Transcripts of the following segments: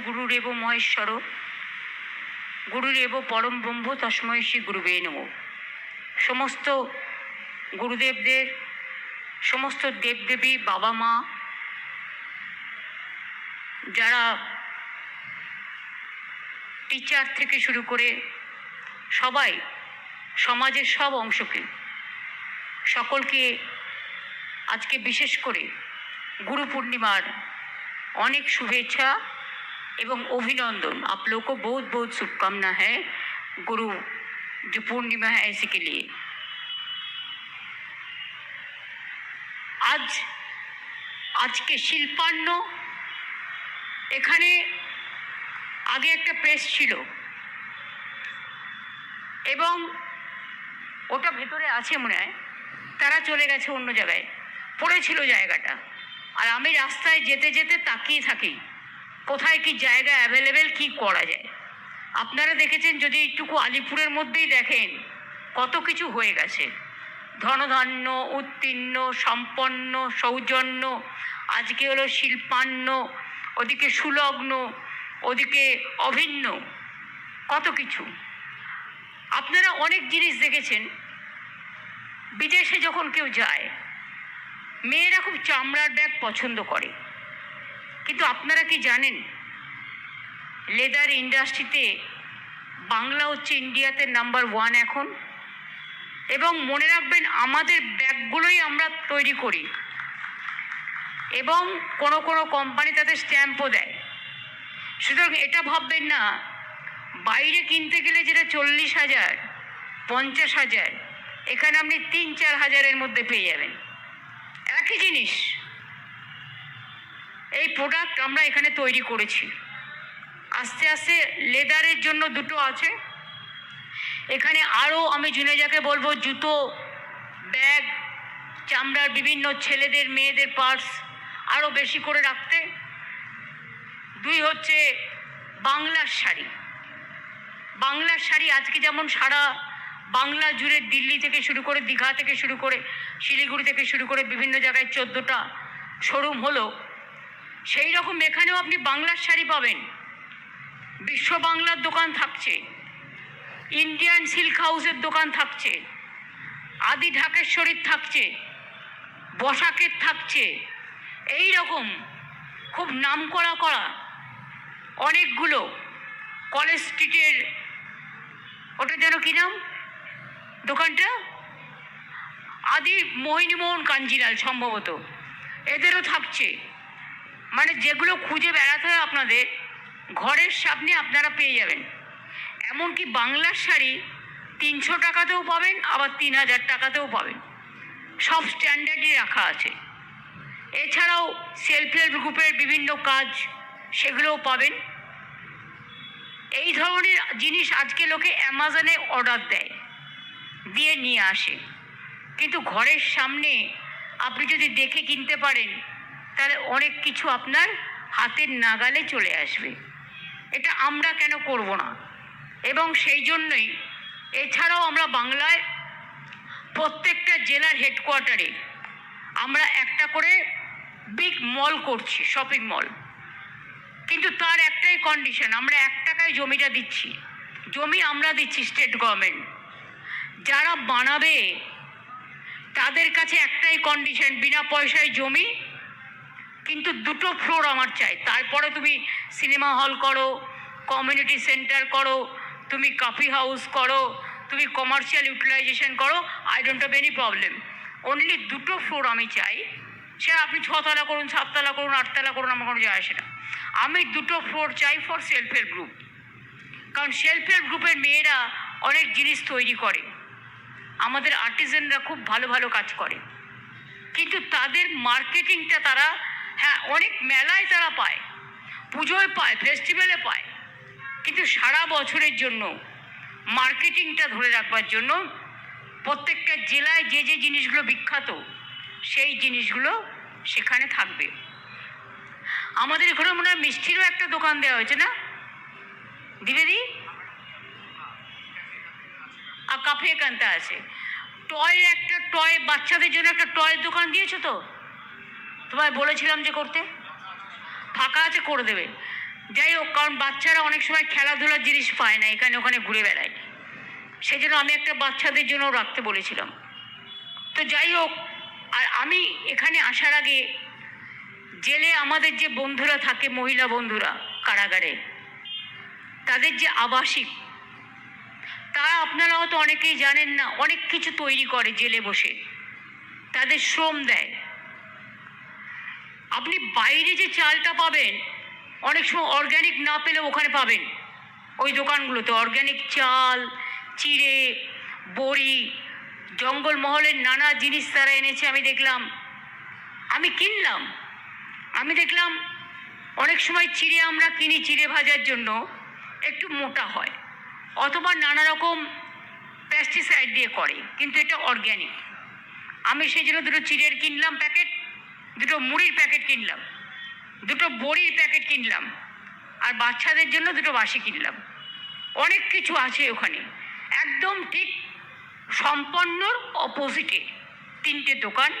গুরুরেব মহেশ্বর। গুরুরেব পরম ব্রহ্ম, তস্ময় শ্রী গুরুবে নম। সমস্ত গুরুদেবদের, সমস্ত দেবদেবী বাবা মা, যারা টিচার থেকে শুরু করে সবাই, সমাজের সব অংশকে, সকলকে আজকে বিশেষ করে গুরু পূর্ণিমার অনেক শুভেচ্ছা এবং অভিনন্দন। আপলোক বহুত বহুত শুভকামনা হ্যাঁ গুরু, যে পূর্ণিমা जो पूर्णिमा আজ, আজকে শিল্পান্ন, এখানে আগে একটা প্রেস ছিল। এবং ওটা ভেতরে আছে মনে হয়। তারা চলে গেছে অন্য জায়গায়। পড়েছিল জায়গাটা। আর আমি রাস্তায় যেতে যেতে তাকিয়ে থাকি। কোথায় কি জায়গা অ্যাভেলেবেল কি করা যায়? আপনারা দেখেছেন যদি একটুকু আলিপুরের মধ্যেই দেখেন, কত কিছু হয়ে গেছে। ধনধান্য, উত্তীর্ণ, সম্পন্ন, সৌজন্য, আজকে হলো শিল্পান্ন, ওদিকে সুলগ্ন, ওদিকে অভিন্ন, কত কিছু। আপনারা অনেক জিনিস দেখেছেন। বিদেশে যখন কেউ যায়, মেয়েরা খুব চামড়ার ব্যাগ পছন্দ করে। কিন্তু আপনারা কি জানেন লেদার ইন্ডাস্ট্রিতে বাংলা হচ্ছে ইন্ডিয়াতে নাম্বার ওয়ান এখন। এবং মনে রাখবেন, আমাদের ব্যাগগুলোই আমরা তৈরি করি। এবং কোনো কোনো কোম্পানি তাদের স্ট্যাম্পও দেয়। সুতরাং এটা ভাববেন না, বাইরে কিনতে গেলে যেটা চল্লিশ হাজার, পঞ্চাশ হাজার, এখানে আপনি তিন চার হাজারের মধ্যে পেয়ে যাবেন। একই জিনিস এই প্রোডাক্ট আমরা এখানে তৈরি করেছি। আস্তে আস্তে লেদারের জন্য দুটো আছে। এখানে আরও আমি জুনেজাকে বলব, জুতো ব্যাগ চামড়ার বিভিন্ন ছেলেদের, মেয়েদের পার্স আরও বেশি করে রাখতে। দুই হচ্ছে বাংলার শাড়ি। বাংলার শাড়ি আজকে যেমন সারা বাংলা জুড়ে দিল্লি থেকে শুরু করে, দীঘা থেকে শুরু করে, শিলিগুড়ি থেকে শুরু করে বিভিন্ন জায়গায় চোদ্দোটা শোরুম হলো সেই রকম এখানেও আপনি বাংলার শাড়ি পাবেন। বিশ্ব বাংলার দোকান থাকছে। ইন্ডিয়ান সিল্ক হাউসের দোকান থাকছে। আদি ঢাকেশ্বরীর থাকছে। বসাকের থাকছে। এই রকম খুব নাম করা করা অনেকগুলো কলেজ স্ট্রিটের ওটা যেন কী নাম? দোকানটা? আদি মোহিনীমোহন কাঞ্জিলাল সম্ভবত। এদেরও থাকছে। মানে যেগুলো খুঁজে বেড়াতে হয় আপনাদের, ঘরের সামনে আপনারা পেয়ে যাবেন। এমনকি বাংলার শাড়ি তিনশো টাকাতেও পাবেন, আবার তিন হাজার টাকাতেও পাবেন। সব স্ট্যান্ডার্ডই রাখা আছে। এছাড়াও সেলফ হেল্প গ্রুপের বিভিন্ন কাজ সেগুলোও পাবেন। এই ধরনের জিনিস আজকে লোকে অ্যামাজনে অর্ডার দেয়, দিয়ে নিয়ে আসে। কিন্তু ঘরের সামনে আপনি যদি দেখে কিনতে পারেন তাহলে অনেক কিছু আপনার হাতের নাগালে চলে আসবে। এটা আমরা কেন করব না? এবং সেই জন্যই এছাড়াও আমরা বাংলায় প্রত্যেকটা জেলার হেডকোয়ার্টারে আমরা একটা করে বিগ মল করছি শপিং মল কিন্তু তার একটাই কন্ডিশন আমরা এক টাকায় জমিটা দিচ্ছি। জমি আমরা দিচ্ছি স্টেট গভর্নমেন্ট যারা বানাবে, তাদের কাছে একটাই কন্ডিশন বিনা পয়সায় জমি কিন্তু দুটো ফ্লোর আমার চাই। তারপরে তুমি সিনেমা হল করো কমিউনিটি সেন্টার করো, তুমি কফি হাউস করো, তুমি কমার্শিয়াল ইউটিলাইজেশন করো I don't have any problem only দুটো ফ্লোর আমি চাই। সে আপনি ছতলা করুন, সাততলা করুন, আটতলা করুন, আমার কোনো যায় আসে না। আমি দুটো ফ্লোর চাই ফর সেলফ হেল্প গ্রুপ কারণ সেলফ হেল্প গ্রুপের মেয়েরা অনেক জিনিস তৈরি করে। আমাদের আর্টিজেনরা খুব ভালো ভালো কাজ করে। কিন্তু তাদের মার্কেটিংটা তারা হ্যাঁ অনেক মেলায় তারা পায়, পুজোয় পায় ফেস্টিভ্যালে পায়। কিন্তু সারা বছরের জন্য মার্কেটিংটা ধরে রাখবার জন্য প্রত্যেকটা জেলায় যে যে জিনিসগুলো বিখ্যাত, সেই জিনিসগুলো সেখানে থাকবে। আমাদের এখানে মনে হয় মিষ্টিরও একটা দোকান দেওয়া হয়েছে না? দিবে দি আর কাফে একান্তে আছে। টয় একটা টয় বাচ্চাদের জন্য একটা টয় দোকান দিয়েছ তো? তোমায় বলেছিলাম যে করতে? ফাঁকা আছে, করে দেবে। যাই হোক, কারণ বাচ্চারা অনেক সময় খেলাধুলার জিনিস পায় না এখানে ওখানে ঘুরে বেড়ায়। সেই জন্য আমি একটা বাচ্চাদের জন্য রাখতে বলেছিলাম। তো যাই হোক, আর আমি এখানে আসার আগে জেলে আমাদের যে বন্ধুরা থাকে, মহিলা বন্ধুরা কারাগারে, তাদের যে আবাসিক, তারা আপনারা হয়তো অনেকেই জানেন না, অনেক কিছু তৈরি করে জেলে বসে। তাদের শ্রম দেয়। আপনি বাইরে যে চালটা পাবেন, অনেক সময় অর্গ্যানিক না পেলে ওখানে পাবেন। ওই দোকানগুলোতে অর্গ্যানিক চাল, চিড়ে, বড়ি, জঙ্গলমহলের নানা জিনিস তারা এনেছে, আমি দেখলাম। আমি কিনলাম। আমি দেখলাম, অনেক সময় চিড়ে আমরা কিনি চিড়ে ভাজার জন্য, একটু মোটা হয়। অথবা নানা রকম পেস্টিসাইড দিয়ে করে, কিন্তু এটা অর্গ্যানিক আমি সেই জন্য দুটো চিড়ের কিনলাম প্যাকেট দুটো মুড়ির প্যাকেট কিনলাম, দুটো বড়ির প্যাকেট কিনলাম, আর বাচ্চাদের জন্য দুটো বাসি কিনলাম। অনেক কিছু আছে ওখানে। একদম ঠিক সম্পন্নর অপোজিটে তিনটে দোকান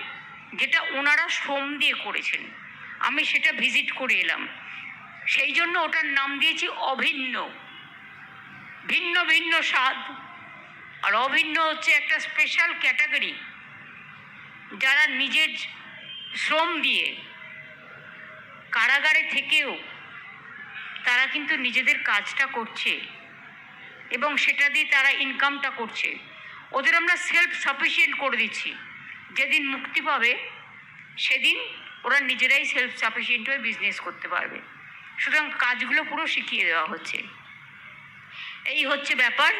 যেটা ওনারা শ্রম দিয়ে করেছেন। আমি সেটা ভিজিট করে এলাম। সেই জন্য ওটার নাম দিয়েছি অভিন্ন। ভিন্ন ভিন্ন স্বাদ। আর অভিন্ন হচ্ছে একটা স্পেশাল ক্যাটাগরি যারা নিজের শ্রম দিয়ে কারাগারে থেকেও তারা কিন্তু নিজেদের কাজটা করছে এবং সেটা দিয়ে তারা ইনকামটা করছে। ওদের আমরা সেলফ সাফিসিয়েন্ট করে দিচ্ছি। যেদিন মুক্তি পাবে, সেদিন ওরা নিজেরাই সেলফ সাফিসিয়েন্ট হয়ে বিজনেস করতে পারবে। সুতরাং কাজগুলো পুরো শিখিয়ে দেওয়া হচ্ছে। এই হচ্ছে ব্যাপার।